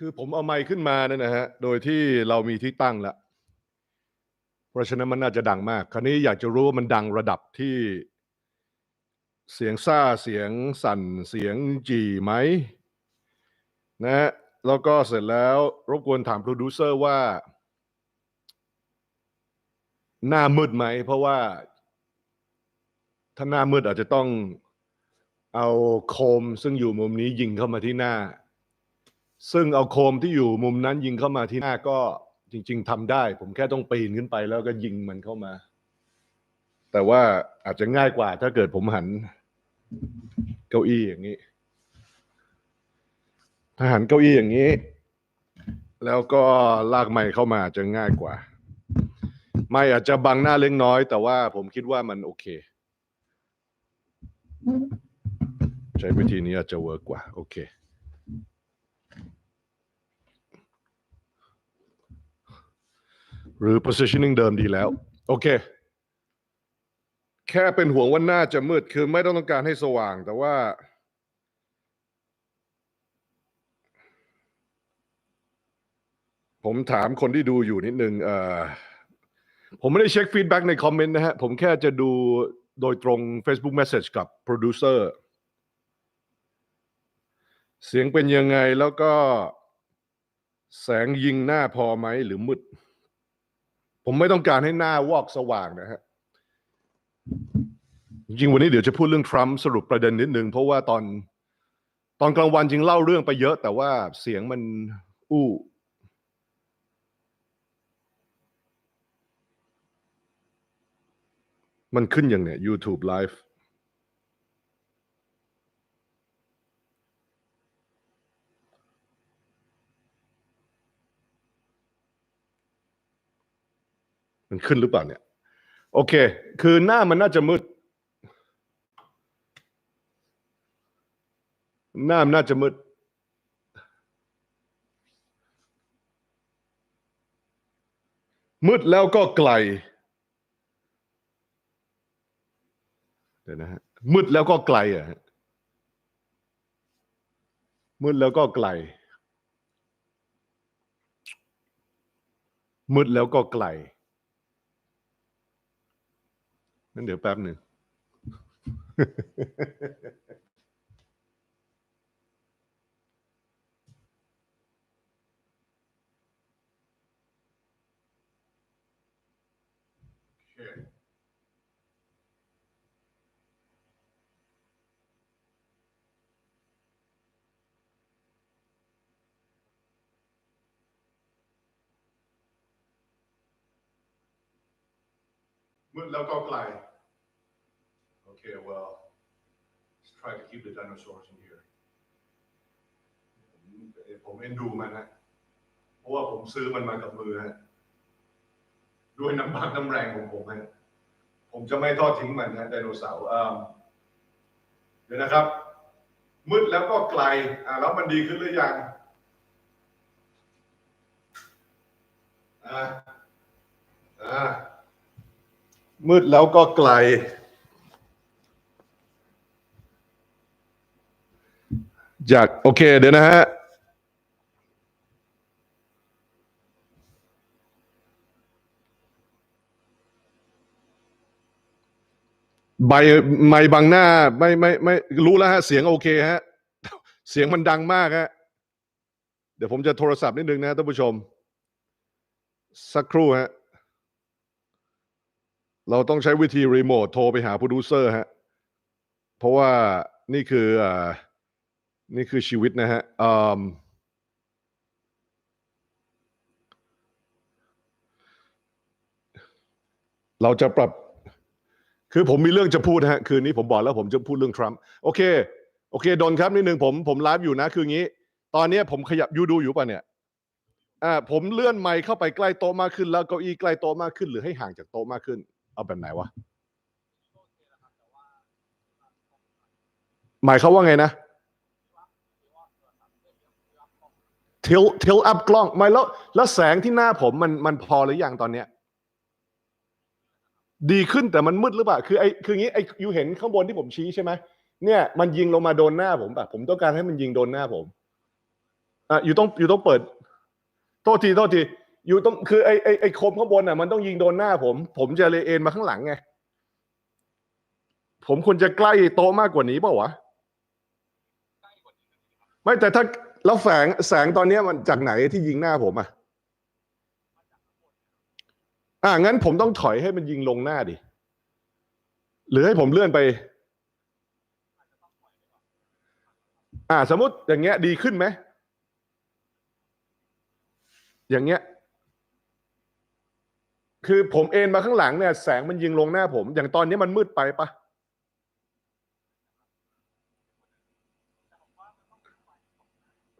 คือผมเอาไมค์ขึ้นมาเนี่ยนะฮะ โดยที่เรามีที่ตั้งล้วเพราะฉะนั้นมันน่าจะดังมาก คราวนี้อยากจะรู้ว่ามันดังระดับที่ เสียงซ่าเสียงสั่นเสียงจีไหมนะฮะแล้วก็เสร็จแล้วรบกวนถามโปรดิวเซอร์ว่า หน้ามืดไหม เพราะว่า ถ้าหน้ามืดอาจจะต้องเอาโคมซึ่งอยู่มุมนี้ยิงเข้ามาที่หน้า ซึ่งเอาโคมที่อยู่มุมนั้นยิงเข้ามาที่หน้าก็จริง ๆทำได้ ผมแค่ต้องปีนขึ้นไปแล้วก็ยิงมันเข้ามา แต่ว่าอาจจะง่ายกว่าถ้าเกิดผมหัน เก้าอี้อย่างนี้ ถ้าหันเก้าอี้อย่างนี้ แล้วก็ลากไม้เข้ามาจะง่ายกว่า ไม่อาจจะบังหน้าเล็กน้อย แต่ว่าผมคิดว่ามันโอเค ใช้วิธีนี้อาจจะเวิร์กกว่า โอเค หรือ positioning เดิมดีแล้ว โอเค แค่เป็นห่วงว่าหน้าจะมืดคือไม่ต้องต้องการให้สว่าง แต่ว่า ผมถามคนที่ดูอยู่นิดนึงเอ่อผมไม่ได้เช็คฟีดแบ็กในคอมเมนต์นะฮะ ผมแค่จะดูโดยตรง Facebook Message กับโปรดิวเซอร์เสียงเป็นยังไงแล้วก็แสงยิงหน้าพอไหมหรือมืด ผมไม่ต้องการให้หน้าวอกสว่างนะฮะจริงวันนี้เดี๋ยวจะพูดเรื่องทรัมป์สรุปประเด็นนิดนึงเพราะว่าตอนตอนกลางวันจริงเล่าเรื่องไปเยอะ แต่ว่าเสียงมันอู้ มันขึ้นอย่างเนี่ย YouTube Live มันขึ้นหรือเปล่าเนี่ย โอเค คือหน้ามันน่าจะมืด หน้ามันน่าจะมืด มืดแล้วก็ไกล เดี๋ยวนะฮะ มืดแล้วก็ไกลอะฮะมืดแล้วก็ไกล มืดแล้วก็ไกล งั้นเดี๋ยวแป๊บหนึ่ง มืดแล้วก็ไกล Okay well let's try to keep the dinosaurs in here ผมเอ็นดูมันฮะเพราะว่าผมซื้อมันมากับมือฮะ ด้วยน้ำพักน้ำแรงของผมฮะ ผมจะไม่ทอดทิ้งมันฮะไดโนเสาร์เดี๋ยวนะครับ มืดแล้วก็ไกล อ่าแล้วมันดีขึ้นหรือยัง อ่า อ่า มืดแล้วก็ไกล จากโอเค เดี๋ยวนะฮะใบไม้บังหน้าไม่ไม่ไม่รู้แล้วฮะ เสียงโอเคฮะ เสียงมันดังมากฮะ เดี๋ยวผมจะโทรศัพท์นิดนึงนะท่านผู้ชม สักครู่ฮะ เราต้องใช้วิธีรีโมทโทรไปหาโปรดิวเซอร์ฮะ เพราะว่านี่คืออ่า นี่คือชีวิตนะฮะเราจะปรับ คือผมมีเรื่องจะพูดฮะ คืนนี้ผมบอกแล้วผมจะพูดเรื่องทรัมป์โอเค โอเคดนครับนิดนึงผมผมไลฟ์อยู่นะ คืองี้ ตอนนี้ผมขยับยูดูอยู่ป่ะเนี่ยอ่าผมเลื่อนไมค์เข้าไปใกล้โต๊ะมากขึ้น แล้วเก้าอี้ใกล้โต๊ะมากขึ้น หรือให้ห่างจากโต๊ะมากขึ้น เอาแบบไหนวะหมายเขาว่าไงนะ ทิลทิลอัพกล้องไม่แล้วแล้วแสงที่หน้าผมมันมันพอหรือยังตอนเนี้ย ดีขึ้นแต่มันมืดหรือเปล่า คือไอ้คืองี้ไอ้ยูเห็นข้างบนที่ผมชี้ใช่ไหมเนี่ยมันยิงลงมาโดนหน้าผมแบบผมต้องการให้มันยิงโดนหน้าผมอะอยู่ต้องอยู่ต้องเปิด โทษทีโทษทีอยู่ต้องคือไอไอไอโคมข้างบนอะมันต้องยิงโดนหน้าผม ผมจะเลยเอ็นมาข้างหลังไงผมควรจะใกล้โต๊ะมากกว่านี้เปล่าวะไม่แต่ถ้า แล้วแสงแสงตอนนี้มันจากไหนที่ยิงหน้าผมอะอ่างั้นผมต้องถอยให้มันยิงลงหน้าดิ หรือให้ผมเลื่อนไป อ่า สมมติอย่างเงี้ย ดีขึ้นไหม อย่างเงี้ย คือผมเอ็นมาข้างหลังเนี่ย แสงมันยิงลงหน้าผม อย่างตอนนี้มันมืดไปปะ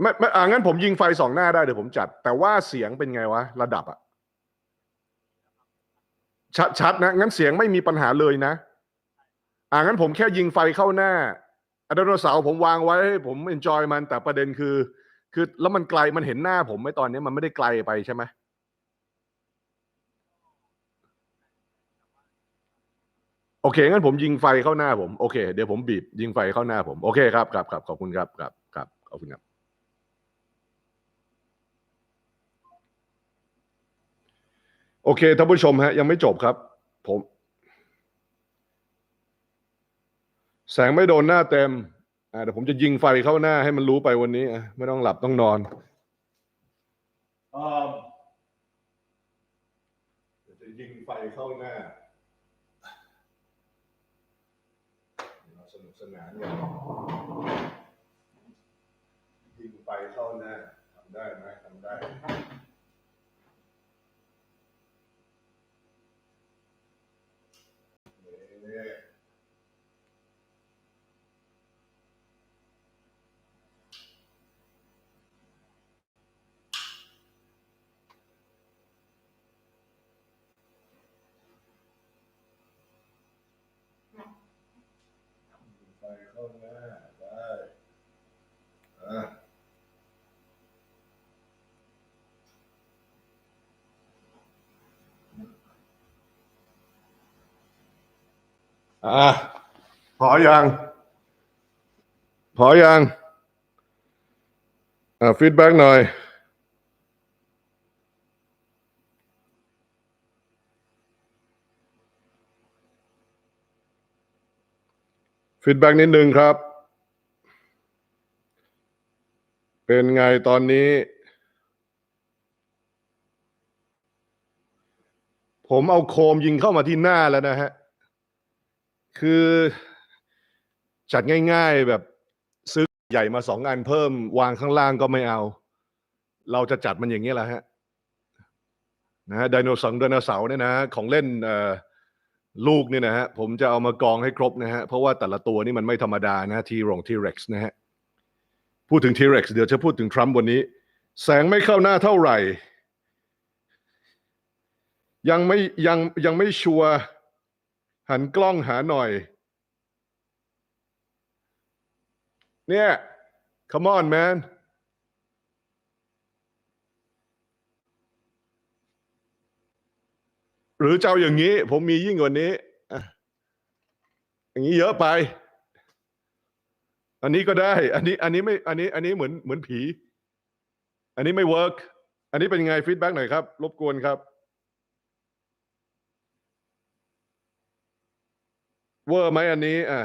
ไม่ไม่อ่างั้นผมยิงไฟสองหน้าได้เดี๋ยวผมจัด แต่ว่าเสียงเป็นไงวะ ระดับอะชัดชัดนะงั้นเสียงไม่มีปัญหาเลยนะ อ่างั้นผมแค่ยิงไฟเข้าหน้าอะไดโนเสาร์ผมวางไว้ให้ผมเอนจอยมันแต่ประเด็นคือ คือแล้วมันไกลมันเห็นหน้าผมไหมตอนนี้มันไม่ได้ไกลไปใช่ไหมโอเคงั้นผมยิงไฟเข้าหน้าผมโอเค เดี๋ยวผมบีบยิงไฟเข้าหน้าผมโอเคครับครับครับขอบคุณครับครับครับขอบคุณครับ โอเคท่านผู้ชมฮะยังไม่จบครับ ผม แสงไม่โดนหน้าเต็มอ่าเดี๋ยวผมจะยิงไฟเข้าหน้าให้มันรู้ไปวันนี้อะไม่ต้องหลับต้องนอนอ่าจะยิงไฟเข้าหน้าสนุกสนานกันยิงไฟเข้าหน้าทำได้ไหมทำได้ นี่ไปเข้าหน้าได้อะ อะพอยัง พอยังอ่าฟีดแบ็กหน่อย ฟีดแบ็กนิดนึงครับ เป็นไงตอนนี้ ผมเอาโคมยิงเข้ามาที่หน้าแล้วนะฮะ คือจัดง่าย ๆแบบซื้อใหญ่มาสองอันเพิ่ม วางข้างล่างก็ไม่เอา เราจะจัดมันอย่างนี้แหละฮะนะฮะไดโนเสาร์ไดโนเสาร์เนี่ยนะของเล่นเอ่อลูกเนี่ยนะฮะผมจะเอามากองให้ครบนะฮะเพราะว่าแต่ละตัวนี่มันไม่ธรรมดานะทีรงทีเร็กซ์นะฮะพูดถึงทีเร็กซ์เดี๋ยวจะพูดถึงทรัมป์วันนี้ แสงไม่เข้าหน้าเท่าไหร่ ยังไม่ยังยังไม่ชัวร์ หันกล้องหาหน่อย เนี่ย come on man หรือเจะเอาอย่างนี้ ผมมียิ่งกว่านี้อะอย่างนี้เยอะไป อันนี้ก็ได้ อันนี้ อันนี้ไม่ อันนี้ อันนี้เหมือนเหมือนผี อันนี้ไม่เวิร์กอันนี้เป็นไงฟีดแบ็กหน่อยครับ รบกวนครับ เวอร์ไหมอันนี้อะ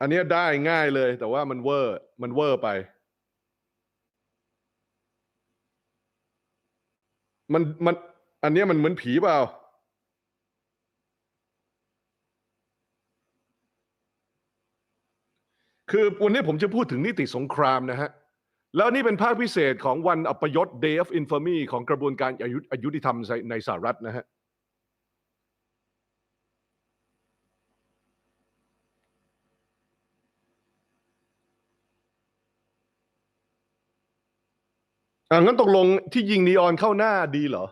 อันนี้ได้ง่ายเลย แต่ว่ามันเวอร์ มันเวอร์ไป มันมัน อันนี้มันเหมือนผีเปล่า คือวันนี้ผมจะพูดถึงนิติสงครามนะฮะ แล้วนี่เป็นภาคพิเศษของวันอัปยศ Day of Infamy ของกระบวนการอายุอายุติธรรมในสหรัฐนะฮะอ่างั้นตกลงที่ยิงนีออนเข้าหน้าดีเหรอ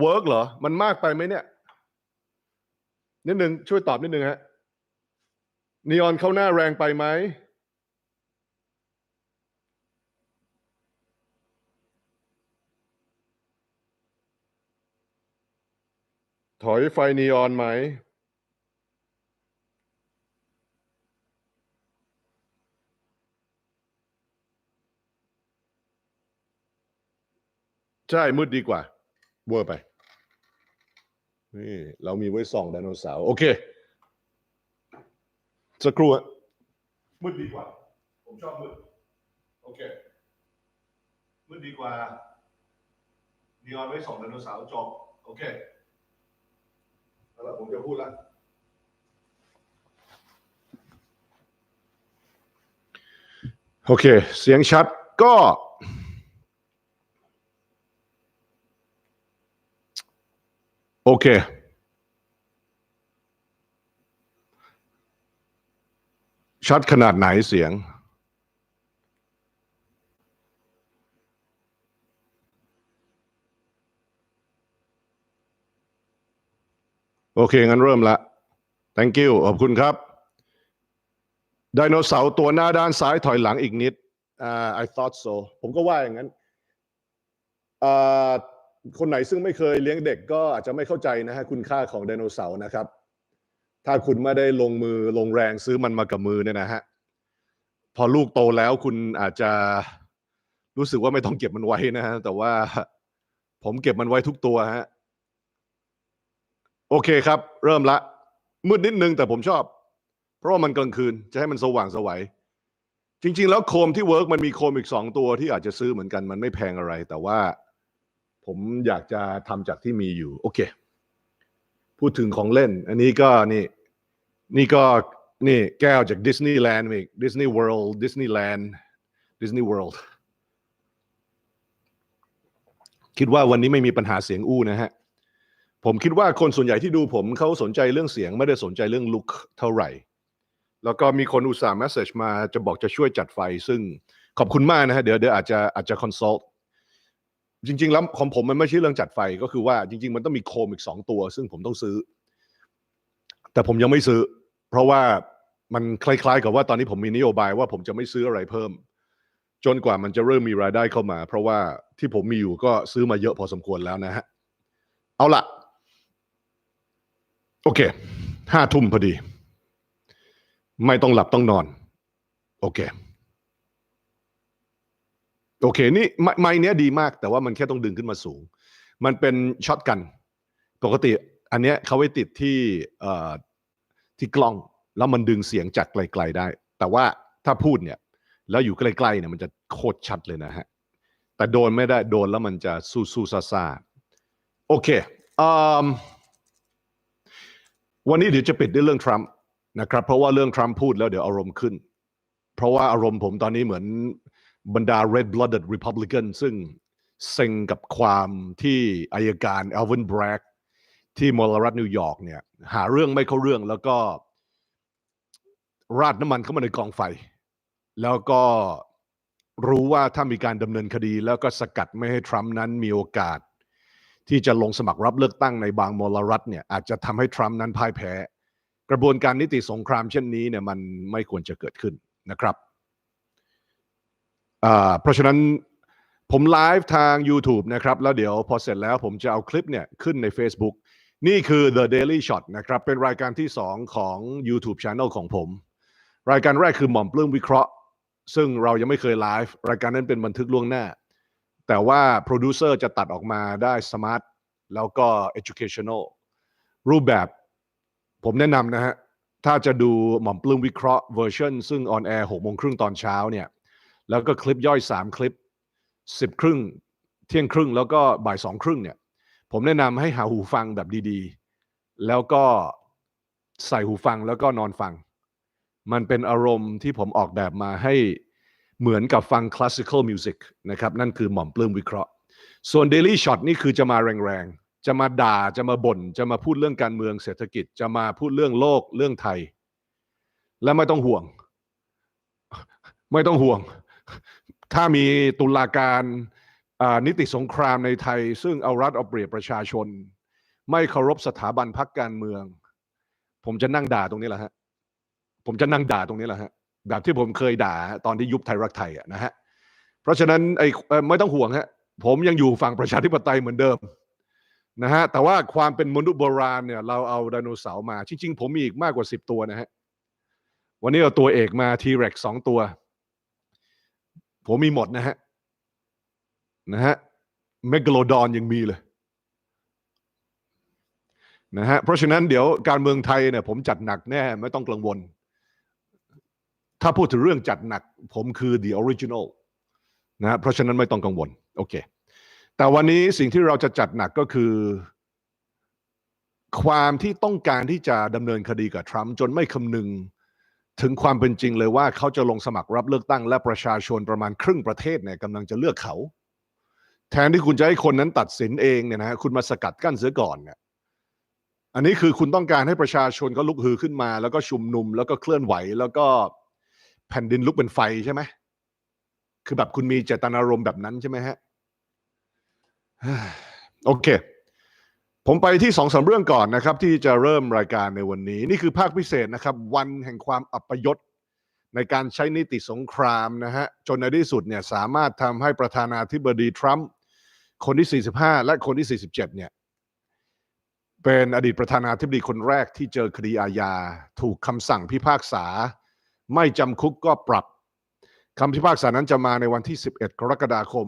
เวิร์กเหรอ มันมากไปไหมเนี่ยนิดนึงช่วยตอบนิดนึงฮะนีออนเข้าหน้าแรงไปไหม ถอยไฟนีออนไหม ใช่มืดดีกว่า เวอร์ไป นี่ เรามีไว้ส่องไดโนเสาร์โอเคสักครู่มืดดีกว่า ผมชอบมืด โอเค มืดดีกว่านีออนไว้ส่องไดโนเสาร์จบโอเค เอาละผมจะพูดละโอเค เสียงชัดก็โอเค ชัดขนาดไหนเสียง โอเค งั้นเริ่มละ thank you ขอบคุณครับ ไดโนเสาร์ตัวหน้าด้านซ้ายถอยหลังอีกนิดอ่า I thought so ผมก็ว่าอย่างนั้นอ่าคนไหนซึ่งไม่เคยเลี้ยงเด็กก็อาจจะไม่เข้าใจนะฮะคุณค่าของไดโนเสาร์นะครับ ถ้าคุณไม่ได้ลงมือลงแรงซื้อมันมากับมือเนี่ยนะฮะ พอลูกโตแล้วคุณอาจจะรู้สึกว่าไม่ต้องเก็บมันไว้นะฮะ แต่ว่าผมเก็บมันไว้ทุกตัวฮะ โอเคครับ เริ่มละ มืดนิดนึงแต่ผมชอบ เพราะว่ามันกลางคืนจะให้มันสว่างสวัย จริง ๆ แล้วโคมที่เวิร์กมันมีโคมอีกสองตัวที่อาจจะซื้อเหมือนกันมันไม่แพงอะไร แต่ว่าผมอยากจะทำจากที่มีอยู่ โอเค พูดถึงของเล่น อันนี้ก็นี่ นี่ก็นี่แก้วจากดิสนีย์แลนด์อีกดิสนีย์เวิลด์ดิสนีย์แลนด์ดิสนีย์เวิลด์คิดว่าวันนี้ไม่มีปัญหาเสียงอู้นะฮะ ผมคิดว่าคนส่วนใหญ่ที่ดูผมเขาสนใจเรื่องเสียงไม่ได้สนใจเรื่องลุคเท่าไหร่ แล้วก็มีคนอุตส่าห์ message มาจะบอกจะช่วยจัดไฟ ซึ่งขอบคุณมากนะฮะเดี๋ยวเดี๋ยวอาจจะอาจจะ consult จริง ๆ แล้วของผมมันไม่ใช่เรื่องจัดไฟก็คือว่าจริง ๆ มันต้องมีโคมอีกสองตัว ซึ่งผมต้องซื้อ แต่ผมยังไม่ซื้อ เพราะว่ามันคล้าย ๆ กับว่าตอนนี้ผมมีนโยบายว่าผมจะไม่ซื้ออะไรเพิ่ม จนกว่ามันจะเริ่มมีรายได้เข้ามา เพราะว่าที่ผมมีอยู่ก็ซื้อมาเยอะพอสมควรแล้วนะฮะเอาละ โอเคห้าทุ่มพอดี ไม่ต้องหลับต้องนอน โอเค โอเค นี่ไม้ไม้เนี้ยดีมาก แต่ว่ามันแค่ต้องดึงขึ้นมาสูง มันเป็นช็อตกัน ปกติ อันเนี้ยเขาไว้ติดที่เอ่อที่กล้อง แล้วมันดึงเสียงจากไกลๆได้ แต่ว่าถ้าพูดเนี่ย แล้วอยู่ใกล้ๆเนี่ยมันจะโคตรชัดเลยนะฮะ แต่โดนไม่ได้โดนแล้วมันจะสู้สู้ซาซาโอเคอืม วันนี้เดี๋ยวจะปิดด้วยเรื่องทรัมป์นะครับ เพราะว่าเรื่องทรัมป์พูดแล้วเดี๋ยวอารมณ์ขึ้น เพราะว่าอารมณ์ผมตอนนี้เหมือนบรรดา red blooded republican ซึ่งเซ็งกับความที่อายการเอลวินแบรกที่มลรัฐนิวยอร์กเนี่ย หาเรื่องไม่เข้าเรื่องแล้วก็ ราดน้ำมันเข้ามาในกองไฟ แล้วก็รู้ว่าถ้ามีการดำเนินคดีแล้วก็สกัดไม่ให้ทรัมป์นั้นมีโอกาส ที่จะลงสมัครรับเลือกตั้งในบางมลรัฐเนี่ยอาจจะทำให้ทรัมป์นั้นพ่ายแพ้ กระบวนการนิติสงครามเช่นนี้เนี่ยมันไม่ควรจะเกิดขึ้นนะครับเพราะฉะนั้นผมไลฟ์ทาง YouTube นะครับ แล้วเดี๋ยวพอเสร็จแล้วผมจะเอาคลิปเนี่ยขึ้นใน Facebook นี่คือ The Daily Shot นะครับ เป็นรายการที่ 2 ของ YouTube Channel ของผม รายการแรกคือหม่อมปลื้มวิเคราะห์ ซึ่งเรายังไม่เคยไลฟ์รายการนั้นเป็นบันทึกล่วงหน้า แต่ว่าโปรดิวเซอร์จะตัดออกมาได้สมาร์ทแล้วก็ educational รูปแบบผมแนะนำนะฮะ ถ้าจะดูหม่อมปลื้มวิเคราะห์เวอร์ชันซึ่งออนแอร์หกโมงครึ่งตอนเช้าเนี่ย แล้วก็คลิปย่อย 3 คลิป 10 ครึ่ง เที่ยงครึ่งแล้วก็บ่ายสองครึ่งเนี่ย ผมแนะนำให้หาหูฟังแบบดีๆ แล้วก็ใส่หูฟังแล้วก็นอนฟัง มันเป็นอารมณ์ที่ผมออกแบบมาให้ เหมือนกับฟังคลาสสิคอลมิวสิกนะครับนั่นคือหม่อมปลื้มวิเคราะห์ ส่วน Daily Shot นี่คือจะมาแรงๆ จะมาด่าจะมาบ่น จะมาพูดเรื่องการเมืองเศรษฐกิจ จะมาพูดเรื่องโลกเรื่องไทย และไม่ต้องห่วง ไม่ต้องห่วง ถ้ามีตุลาการนิติสงครามในไทย ซึ่งเอารัฐเอาเปรียบประชาชน ไม่เคารพสถาบันพักการเมือง ผมจะนั่งด่าตรงนี้แหละฮะผมจะนั่งด่าตรงนี้แหละฮะ แบบที่ผมเคยด่าตอนที่ยุบไทยรักไทยอะนะฮะเพราะฉะนั้นไอ้ไม่ต้องห่วงฮะผมยังอยู่ฝั่งประชาธิปไตยเหมือนเดิมนะฮะแต่ว่าความเป็นมนุษย์โบราณเนี่ยเราเอาไดโนเสาร์มา จริง ๆ ผมมีอีกมากกว่าสิบตัวนะฮะวันนี้เอาตัวเอกมาทีเร็กสองตัว ผมมีหมดนะฮะนะฮะเมกโลดอนยังมีเลยนะฮะเพราะฉะนั้นเดี๋ยวการเมืองไทยเนี่ยผมจัดหนักแน่ ไม่ต้องกังวล ถ้าพูดถึงเรื่องจัดหนัก ผมคือ the original นะฮะเพราะฉะนั้นไม่ต้องกังวลโอเค แต่วันนี้สิ่งที่เราจะจัดหนักก็คือ ความที่ต้องการที่จะดำเนินคดีกับทรัมป์จนไม่คำนึงถึงความเป็นจริงเลยว่าเขาจะลงสมัครรับเลือกตั้งและประชาชนประมาณครึ่งประเทศเนี่ยกำลังจะเลือกเขา แทนที่คุณจะให้คนนั้นตัดสินเองเนี่ยนะฮะคุณมาสกัดกั้นเสียก่อนเนี่ยอันนี้คือคุณต้องการให้ประชาชนก็ลุกฮือขึ้นมา แล้วก็ชุมนุมแล้วก็เคลื่อนไหวแล้วก็ แผ่นดินลุกเป็นไฟใช่ไหมคือแบบคุณมีเจตนารมณ์แบบนั้นใช่ไหมฮะโอเค ผมไปที่สองสามเรื่องก่อนนะครับ ที่จะเริ่มรายการในวันนี้ นี่คือภาคพิเศษนะครับ วันแห่งความอัปยศในการใช้นิติสงครามนะฮะจนในที่สุดเนี่ยสามารถทำให้ประธานาธิบดีทรัมป์คนที่ 45 และคนที่ 47 เนี่ย เป็นอดีตประธานาธิบดีคนแรกที่เจอคดีอาญา ถูกคำสั่งพิพากษา ไม่จำคุกก็ปรับคำพิพากษานั้นจะมาในวันที่ 11 กรกฎาคม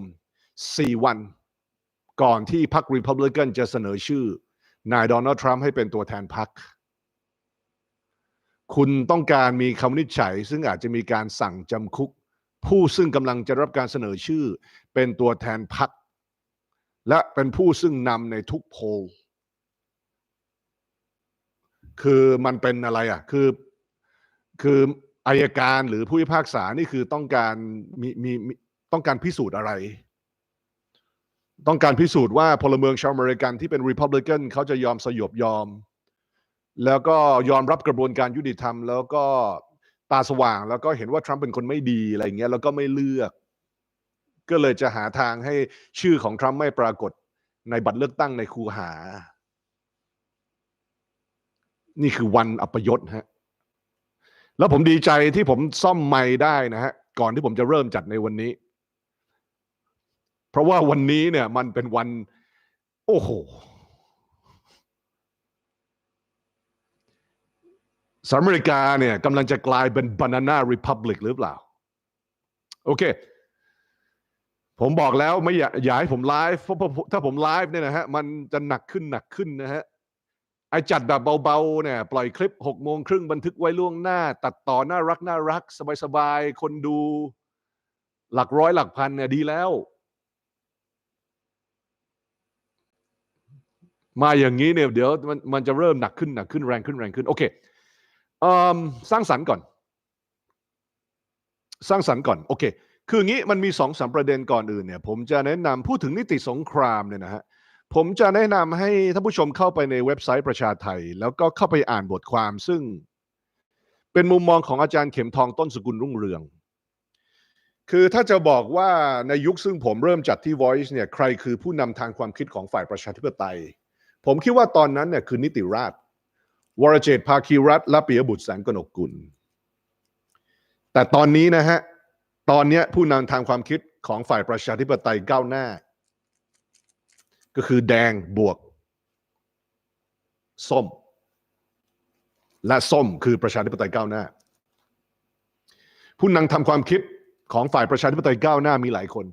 4 วัน ก่อนที่พรรครีพับลิกันจะเสนอชื่อ นายโดนัลด์ทรัมป์ให้เป็นตัวแทนพรรคคุณต้องการมีคำวินิจฉัย ซึ่งอาจจะมีการสั่งจำคุก ผู้ซึ่งกำลังจะรับการเสนอชื่อ เป็นตัวแทนพรรคและเป็นผู้ซึ่งนำในทุกโพลคือมันเป็นอะไรอะ คือ คือ อายการหรือผู้พิพากษานี่คือต้องการมีมีมีต้องการพิสูจน์อะไร ต้องการพิสูจน์ว่าพลเมืองชาวอเมริกันที่เป็นรีพับลิกันเขาจะยอมสยบยอม แล้วก็ยอมรับกระบวนการยุติธรรม แล้วก็ตาสว่างแล้วก็เห็นว่าทรัมป์เป็นคนไม่ดีอะไรเงี้ยแล้วก็ไม่เลือก ก็เลยจะหาทางให้ชื่อของทรัมป์ไม่ปรากฏในบัตรเลือกตั้งในคูหา นี่คือวันอัปยศฮะ แล้วผมดีใจที่ผมซ่อมไม้ได้นะฮะก่อนที่ผมจะเริ่มจัดในวันนี้ เพราะว่าวันนี้เนี่ยมันเป็นวัน โอ้โหสหรัฐอเมริกาเนี่ยกำลังจะกลายเป็น Banana Republic หรือเปล่า โอเค ผมบอกแล้วไม่อยากอยากให้ผมไลฟ์เพราะถ้าผมไลฟ์เนี่ยนะฮะมันจะหนักขึ้นหนักขึ้นนะฮะ ไอจัดแบบเบาๆเนี่ยปล่อยคลิปหกโมงครึ่งบันทึกไว้ล่วงหน้า ตัดต่อน่ารักน่ารัก สบายๆ คนดู หลักร้อยหลักพันเนี่ยดีแล้ว มาอย่างนี้เนี่ยเดี๋ยวมันมันจะเริ่มหนักขึ้นหนักขึ้นแรงขึ้นแรงขึ้น โอเคเอ่อสร้างสรรค์ก่อน สร้างสรรค์ก่อน โอเค คืออย่างนี้มันมีสองสามประเด็นก่อนอื่นเนี่ย ผมจะแนะนำพูดถึงนิติสงครามเนี่ยนะฮะ ผมจะแนะนำให้ท่านผู้ชมเข้าไปในเว็บไซต์ประชาไทย แล้วก็เข้าไปอ่านบทความซึ่งเป็นมุมมองของอาจารย์เข็มทองต้นสกุลรุ่งเรือง คือถ้าจะบอกว่าในยุคซึ่งผมเริ่มจัดที่ Voice เนี่ยใครคือผู้นำทางความคิดของฝ่ายประชาธิปไตย ผมคิดว่าตอนนั้นเนี่ยคือนิติราชวรเจตภาคีรัฐและปิยบุตรแสงกนกกุล แต่ตอนนี้นะฮะ ตอนนี้ผู้นำทางความคิดของฝ่ายประชาธิปไตยก้าวหน้า ก็คือแดงบวก ส้ม และส้มคือประชาธิปไตยก้าวหน้า ผู้นำทำความคิดของฝ่ายประชาธิปไตยก้าวหน้ามีหลายคน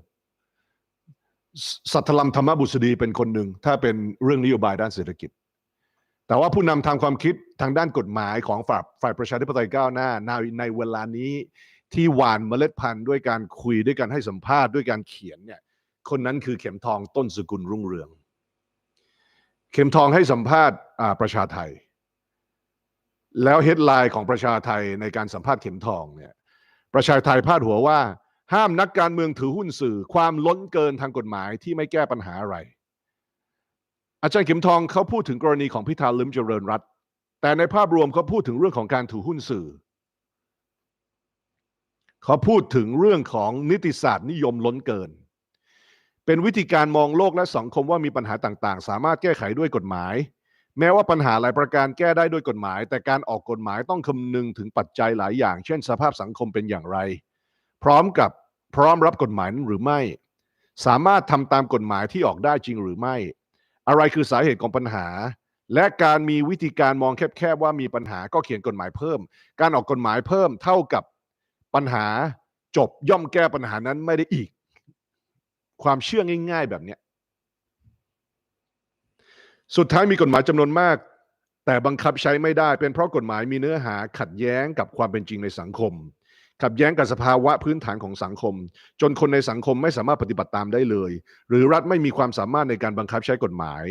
สัทธลัมธรรมบุษดีเป็นคนหนึ่ง ถ้าเป็นเรื่องนโยบายด้านเศรษฐกิจ แต่ว่าผู้นำทางความคิดทางด้านกฎหมายของฝ่ายฝ่ายประชาธิปไตยก้าวหน้าในในเวลานี้ที่หวานเมล็ดพันธุ์ด้วยการคุยด้วยการให้สัมภาษณ์ด้วยการเขียนเนี่ย คนนั้นคือเข็มทองต้นสกุลรุ่งเรือง เข็มทองให้สัมภาษณ์ประชาไทย แล้วเฮดไลน์ของประชาไทยในการสัมภาษณ์เข็มทองเนี่ยประชาไทยพาดหัวว่า ห้ามนักการเมืองถือหุ้นสื่อ ความล้นเกินทางกฎหมายที่ไม่แก้ปัญหาอะไร อาจารย์เข็มทองเขาพูดถึงกรณีของพิธาลิมเจริญรัตแต่ในภาพรวมเขาพูดถึงเรื่องของการถือหุ้นสื่อเขาพูดถึงเรื่องของนิติศาสตร์นิยมล้นเกิน เป็นวิธีการมองโลกและสังคมว่ามีปัญหาต่างๆ สามารถแก้ไขด้วยกฎหมาย แม้ว่าปัญหาหลายประการแก้ได้ด้วยกฎหมาย แต่การออกกฎหมายต้องคำนึงถึงปัจจัยหลายอย่าง เช่น สภาพสังคมเป็นอย่างไร พร้อมกับพร้อมรับกฎหมายนั้นหรือไม่ สามารถทำตามกฎหมายที่ออกได้จริงหรือไม่ อะไรคือสาเหตุของปัญหา และการมีวิธีการมองแคบๆว่ามีปัญหาก็เขียนกฎหมายเพิ่ม การออกกฎหมายเพิ่มเท่ากับปัญหาจบย่อมแก้ปัญหานั้นไม่ได้อีก ความเชื่อง่าย ๆ แบบเนี้ยสุดท้ายมีกฎหมายจำนวนมาก แต่บังคับใช้ไม่ได้ เป็นเพราะกฎหมายมีเนื้อหาขัดแย้งกับความเป็นจริงในสังคม ขัดแย้งกับสภาวะพื้นฐานของสังคม จนคนในสังคมไม่สามารถปฏิบัติตามได้เลย หรือรัฐไม่มีความสามารถในการบังคับใช้กฎหมาย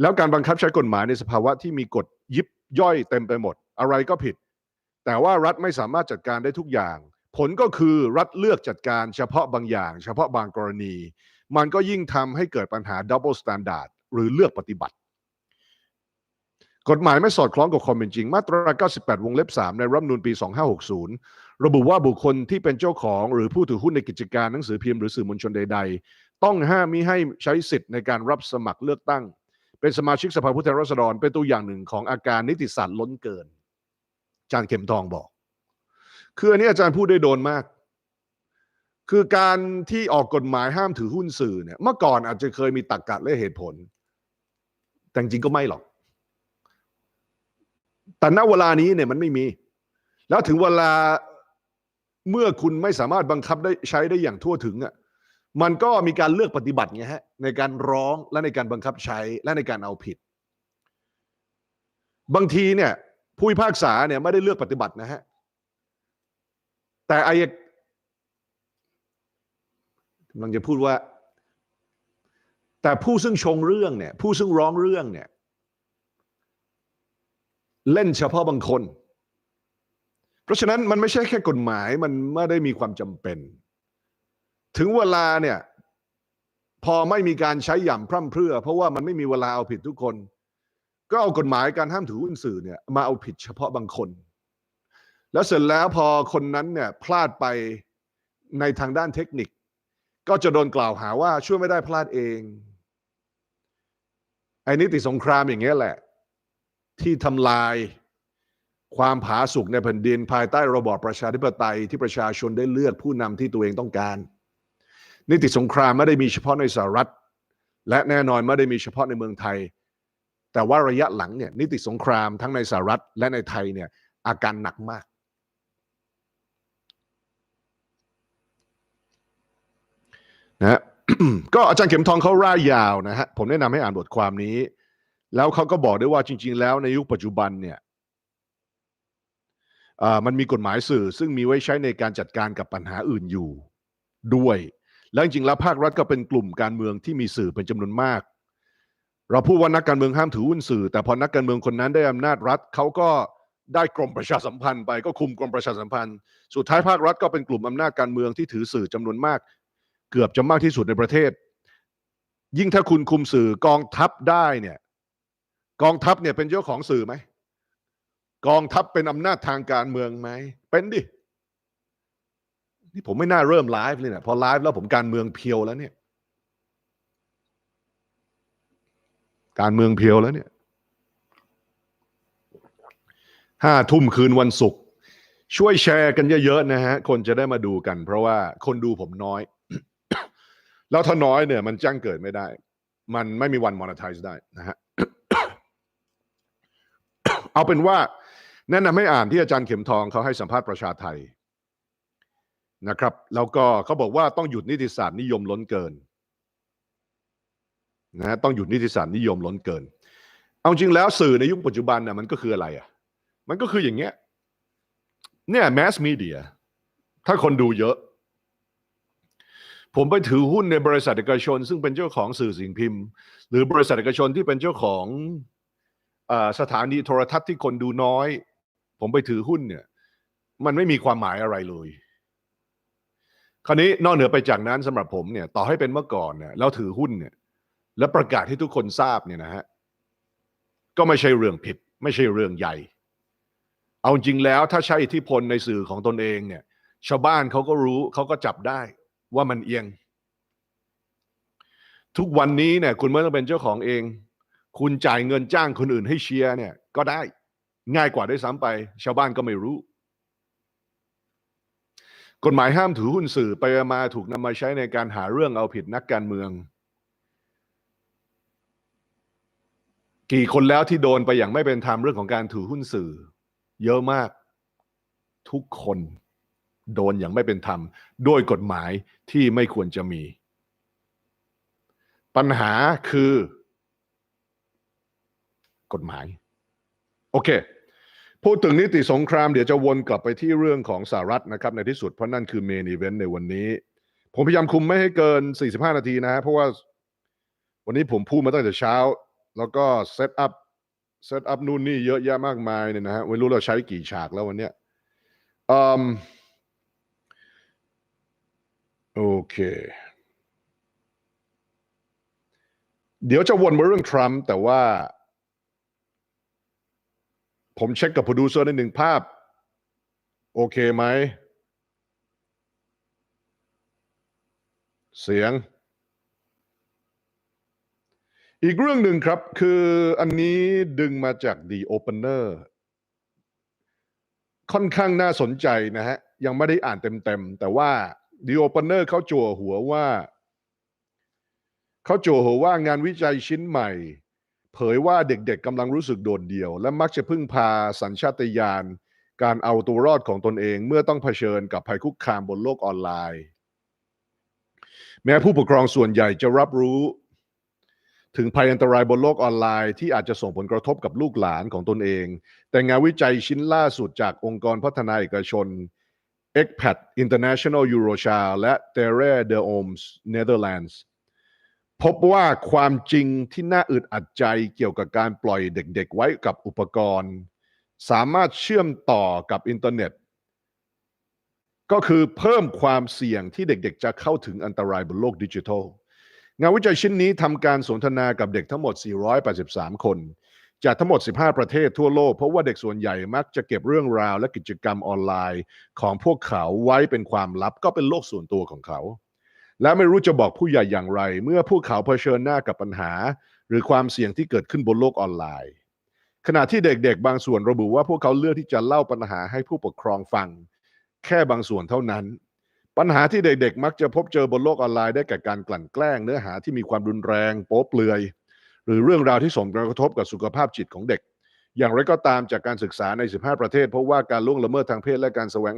แล้วการบังคับใช้กฎหมายในสภาวะที่มีกฎยิบย่อยเต็มไปหมด อะไรก็ผิด แต่ว่ารัฐไม่สามารถจัดการได้ทุกอย่าง ผลก็คือรัฐเลือกจัดการเฉพาะบางอย่าง เฉพาะบางกรณี มันก็ยิ่งทำให้เกิดปัญหา double standard หรือเลือกปฏิบัติ กฎหมายไม่สอดคล้องกับความเป็นจริง มาตรา 98 วงเล็บ 3 ในรัฐมนูญปี 2560 ระบุว่าบุคคลที่เป็นเจ้าของ หรือผู้ถือหุ้นในกิจการหนังสือพิมพ์หรือสื่อมวลชนใด ๆ ต้องห้ามมิให้ใช้สิทธิ์ในการรับสมัครเลือกตั้ง เป็นสมาชิกสภาผู้แทนราษฎรเป็นตัวอย่างหนึ่งของอาการนิติศาสตร์ล้นเกิน จารย์เข็มทองบอก คืออันนี้อาจารย์พูดได้โดนมาก คือการที่ออกกฎหมายห้ามถือหุ้นสื่อเนี่ย เมื่อก่อนอาจจะเคยมีตรกกะและเหตุผล แต่จริงก็ไม่หรอก แต่ณเวลานี้เนี่ยมันไม่มี แล้วถึงเวลาเมื่อคุณไม่สามารถบังคับได้ใช้ได้อย่างทั่วถึงอะมันก็มีการเลือกปฏิบัติไงฮะในการร้องและในการบังคับใช้และในการเอาผิด บางทีเนี่ยผู้พิพากษาเนี่ยไม่ได้เลือกปฏิบัตินะฮะ แต่อายกำลังจะพูดว่า แต่ผู้ซึ่งชงเรื่องเนี่ย ผู้ซึ่งร้องเรื่องเนี่ย เล่นเฉพาะบางคน เพราะฉะนั้นมันไม่ใช่แค่กฎหมายมันไม่ได้มีความจำเป็น ถึงเวลาเนี่ย พอไม่มีการใช้หย่ำพร่ำเพรื่อ เพราะว่ามันไม่มีเวลาเอาผิดทุกคน ก็เอากฎหมายการห้ามถือหุ้นสื่อเนี่ยมาเอาผิดเฉพาะบางคน แล้วเสร็จแล้วพอคนนั้นเนี่ยพลาดไปในทางด้านเทคนิค ก็จะโดนกล่าวหาว่าช่วยไม่ได้พลาดเองไอ้นิติสงครามอย่างเงี้ยแหละ ที่ทำลายความผาสุกในแผ่นดินภายใต้ระบอบประชาธิปไตยที่ประชาชนได้เลือกผู้นำที่ตัวเองต้องการ นิติสงครามไม่ได้มีเฉพาะในสหรัฐ และแน่นอนไม่ได้มีเฉพาะในเมืองไทย แต่ว่าระยะหลังเนี่ยนิติสงครามทั้งในสหรัฐและในไทยเนี่ยอาการหนักมาก นะฮะก็อาจารย์เข็มทองเขาร่ายยาวนะฮะผมแนะนำให้อ่านบทความนี้ แล้วเขาก็บอกด้วยว่าจริง ๆ แล้วในยุคปัจจุบันเนี่ยมันมีกฎหมายสื่อ ซึ่งมีไว้ใช้ในการจัดการกับปัญหาอื่นอยู่ด้วย แล้วจริงๆแล้วภาครัฐก็เป็นกลุ่มการเมืองที่มีสื่อเป็นจำนวนมาก เราพูดว่านักการเมืองห้ามถือหุ้นสื่อ แต่พอนักการเมืองคนนั้นได้อำนาจรัฐเขาก็ได้กรมประชาสัมพันธ์ไปก็คุมกรมประชาสัมพันธ์ สุดท้ายภาครัฐก็เป็นกลุ่มอำนาจการเมืองที่ถือสื่อจำนวนมาก เกือบจะมากที่สุดในประเทศ ยิ่งถ้าคุณคุมสื่อกองทัพได้เนี่ย กองทัพเนี่ยเป็นเจ้าของสื่อไหมกองทัพเป็นอำนาจทางการเมืองไหมเป็นดินี่ผมไม่น่าเริ่มไลฟ์เลยเนี่ยพอไลฟ์แล้วผมการเมืองเพียวแล้วเนี่ย การเมืองเพียวแล้วเนี่ยห้าทุ่มคืนวันศุกร์ช่วยแชร์กันเยอะๆนะฮะ คนจะได้มาดูกัน เพราะว่าคนดูผมน้อย แล้วถ้าน้อยเนี่ยมันจ้างเกิดไม่ได้ มันไม่มีวันมอนิทายได้นะฮะเอาเป็นว่าแนะนำให้อ่านที่อาจารย์เข็มทองเขาให้สัมภาษณ์ประชาไทยนะครับแล้วก็เขาบอกว่าต้องหยุดนิติศาสตร์นิยมล้นเกินนะฮะต้องหยุดนิติศาสตร์นิยมล้นเกิน เอาจริงแล้วสื่อในยุคปัจจุบันน่ะมันก็คืออะไรอะ มันก็คืออย่างเงี้ยเนี่ยแมสมีเดียถ้าคนดูเยอะ ผมไปถือหุ้นในบริษัทเอกชน ซึ่งเป็นเจ้าของสื่อสิ่งพิมพ์ หรือบริษัทเอกชนที่เป็นเจ้าของอสถานีโทรทัศน์ที่คนดูน้อย ผมไปถือหุ้นเนี่ย มันไม่มีความหมายอะไรเลย คราวนี้นอกเหนือไปจากนั้นสำหรับผมเนี่ย ต่อให้เป็นเมื่อก่อนเนี่ยแล้วถือหุ้นเนี่ย แล้วประกาศให้ทุกคนทราบเนี่ยนะฮะก็ไม่ใช่เรื่องผิด ไม่ใช่เรื่องใหญ่ เอาจริงแล้วถ้าใช้อิทธิพลในสื่อของตนเองเนี่ย ชาวบ้านเขาก็รู้เขาก็จับได้ ว่ามันเอียง ทุกวันนี้เนี่ย คุณไม่ต้องเป็นเจ้าของเอง คุณจ่ายเงินจ้างคนอื่นให้เชียร์เนี่ย ก็ได้ง่ายกว่าด้วยซ้ำไป ชาวบ้านก็ไม่รู้ กฎหมายห้ามถือหุ้นสื่อไปมาถูกนำมาใช้ในการหาเรื่องเอาผิดนักการเมือง กี่คนแล้วที่โดนไปอย่างไม่เป็นธรรมเรื่องของการถือหุ้นสื่อ เยอะมาก ทุกคน โดนอย่างไม่เป็นธรรม ด้วยกฎหมายที่ไม่ควรจะมี ปัญหาคือ กฎหมาย โอเค พูดถึงนิติสงครามเดี๋ยวจะวนกลับไปที่เรื่องของสหรัฐนะครับ ในที่สุดเพราะนั่นคือเมนอีเวนต์ในวันนี้ ผมพยายามคุมไม่ให้เกิน 45 นาทีนะฮะเพราะว่าวันนี้ผมพูดมาตั้งแต่เช้า แล้วก็เซตอัพเซตอัพนู่นนี่เยอะแยะมากมายเนี่ยนะฮะไม่รู้เราใช้กี่ฉากแล้ววันเนี้ยอื โอเคเดี๋ยวจะวนมาเรื่องทรัมป์แต่ว่า ผมเช็คกับโปรดิวเซอร์ในหนึ่งภาพ โอเคไหม เสียง อีกเรื่องหนึ่งครับ คืออันนี้ดึงมาจาก The Opener ค่อนข้างน่าสนใจนะฮะ ยังไม่ได้อ่านเต็มๆ แต่ว่า The Opener เขาจั่วหัวว่า เขาจั่วหัวว่างานวิจัยชิ้นใหม่ เผยว่าเด็กๆกำลังรู้สึกโดดเดี่ยว และมักจะพึ่งพาสัญชาตญาณการเอาตัวรอดของตนเองเมื่อต้องเผชิญกับภัยคุกคามบนโลกออนไลน์ แม้ผู้ปกครองส่วนใหญ่จะรับรู้ ถึงภัยอันตรายบนโลกออนไลน์ที่อาจจะส่งผลกระทบกับลูกหลานของตนเอง แต่งานวิจัยชิ้นล่าสุดจากองค์กรพัฒนาเอกชน ECPAT International Eurochild และ Terre de Oms Netherlands พบว่าความจริงที่น่าอึดอัดใจเกี่ยวกับการปล่อยเด็กๆไว้กับอุปกรณ์ สามารถเชื่อมต่อกับอินเทอร์เน็ต ก็คือเพิ่มความเสี่ยงที่เด็กๆ จะเข้าถึงอันตรายบนโลกดิจิทัล งานวิจัยชิ้นนี้ทำการสนทนากับเด็กทั้งหมด 483 คน จากทั้งหมด 15 ประเทศทั่วโลก เพราะว่าเด็กส่วนใหญ่มักจะเก็บเรื่องราวและกิจกรรมออนไลน์ ของพวกเขาไว้เป็นความลับก็เป็นโลกส่วนตัวของเขา และไม่รู้จะบอกผู้ใหญ่อย่างไร เมื่อพวกเขาเผชิญหน้ากับปัญหา หรือความเสี่ยงที่เกิดขึ้นบนโลกออนไลน์ ขณะที่เด็กๆ บางส่วนระบุว่าพวกเขาเลือกที่จะเล่าปัญหาให้ผู้ปกครองฟัง แค่บางส่วนเท่านั้น ปัญหาที่เด็กๆ มักจะพบเจอบนโลกออนไลน์ได้แก่การกลั่นแกล้งเนื้อหาที่มีความรุนแรง โป๊เปลือย หรือเรื่องราวที่ส่งผลกระทบกับสุขภาพจิตของเด็ก อย่างไรก็ตามจากการศึกษาใน 15 ประเทศพบว่าการล่วงละเมิดทางเพศและการแสวง